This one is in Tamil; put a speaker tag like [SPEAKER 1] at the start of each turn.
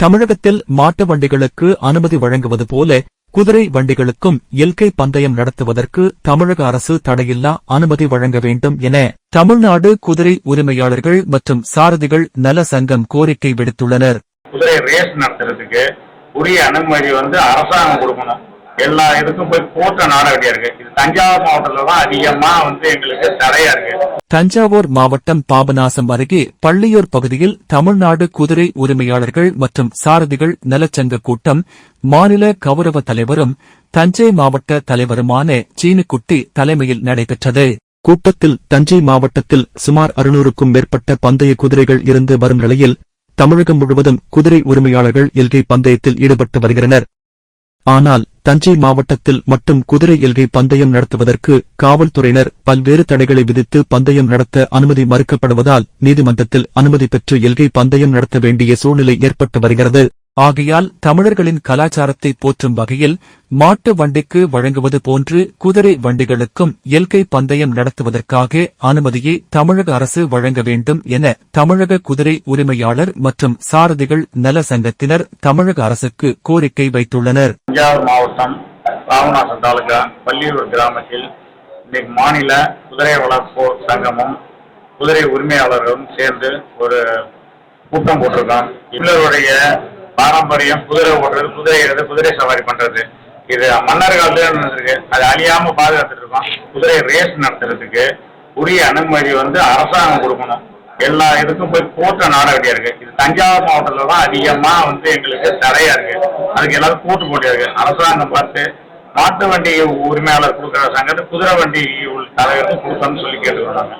[SPEAKER 1] தமிழகத்தில் மாட்டு வண்டிகளுக்கு அனுமதி வழங்குவது போல குதிரை வண்டிகளுக்கும் இயற்கை பந்தயம் நடத்துவதற்கு தமிழக அரசு தடையில்லா அனுமதி வழங்க வேண்டும் என தமிழ்நாடு குதிரை உரிமையாளர்கள் மற்றும் சாரதிகள் நல சங்கம் கோரிக்கை விடுத்துள்ளனர்.
[SPEAKER 2] குதிரை ரேஸ் நடத்துறதுக்கு உரிய அனுமதி வந்து அரசாங்கம் கொடுக்கணும். எல்லா இதுக்கும் போய் கோர்ட்டை நாட வேண்டியா இருக்கு. இது தஞ்சாவூர் மாவட்டத்துல தான் அதிகமா வந்து எங்களுக்கு தடையா இருக்கு.
[SPEAKER 1] தஞ்சாவூர் மாவட்டம் பாபநாசம் அருகே பள்ளியூர் பகுதியில் தமிழ்நாடு குதிரை உரிமையாளர்கள் மற்றும் சாரதிகள் நலச்சங்க கூட்டம் மாநில கௌரவ தலைவரும் தஞ்சை மாவட்ட தலைவருமான சீனுக்குட்டி தலைமையில் நடைபெற்றது. கூட்டத்தில் தஞ்சை மாவட்டத்தில் சுமார் அறுநூறுக்கும் மேற்பட்ட பந்தய குதிரைகள் இருந்து வரும் நிலையில் தமிழகம் முழுவதும் குதிரை உரிமையாளர்கள் எல்கை பந்தயத்தில் ஈடுபட்டு வருகின்றனர் ஆனால் தஞ்சை மாவட்டத்தில் மட்டும் குதிரை எல்கை பந்தயம் நடத்துவதற்கு காவல்துறையினர் பல்வேறு தடைகளை விதித்து பந்தயம் நடத்த அனுமதி மறுக்கப்படுவதால் நீதிமன்றத்தில் அனுமதி பெற்று எல்கை பந்தயம் நடத்த வேண்டிய சூழ்நிலை ஏற்பட்டு வருகிறது. ஆகையால் தமிழர்களின் கலாச்சாரத்தை போற்றும் வகையில் மாட்டு வண்டிக்கு வழங்குவது போன்று குதிரை வண்டிகளுக்கும் இயற்கை பந்தயம் நடத்துவதற்காக அனுமதியை தமிழக அரசு வழங்க வேண்டும் என தமிழக குதிரை உரிமையாளர் மற்றும் சாரதிகள் நல சங்கத்தினர் தமிழக அரசுக்கு கோரிக்கை வைத்துள்ளனர்.
[SPEAKER 2] தஞ்சாவூர் மாவட்டம் ராமநாசம் தாலுகா பள்ளியூர் கிராமத்தில் இன்னைக்கு மாநில குதிரை வளர்ப்போர் சங்கமும் குதிரை உரிமையாளர்களும் சேர்ந்து ஒரு கூட்டம் போட்டிருக்கோம் இவர்களுடைய பாரம்பரியம் குதிரை ஓடுறது குதிரை ஏறது குதிரை சவாரி பண்றது. இது மன்னர் காலத்துல நடந்திருக்கு? அது அழியாம பாதுகாத்துட்டு இருக்கோம். குதிரை ரேஸ் நடத்துறதுக்கு உரிய அனுமதி வந்து அரசாங்கம் கொடுக்கணும். எல்லா இதுக்கும் போய் கூட்டம் நாட வேண்டியா இருக்கு. இது தஞ்சாவூர் மாவட்டத்துல தான் அதிகமா வந்து எங்களுக்கு தடையா இருக்கு. அதுக்கு எல்லாரும் கூட்டு போட்டியா இருக்கு. அரசாங்கம் பார்த்து மாட்டு வண்டி உரிமையாளர் கொடுக்குற சங்கத்தை குதிரை வண்டி தலைவருக்கு கொடுக்கணும்னு சொல்லி கேட்டுக்கிறாங்க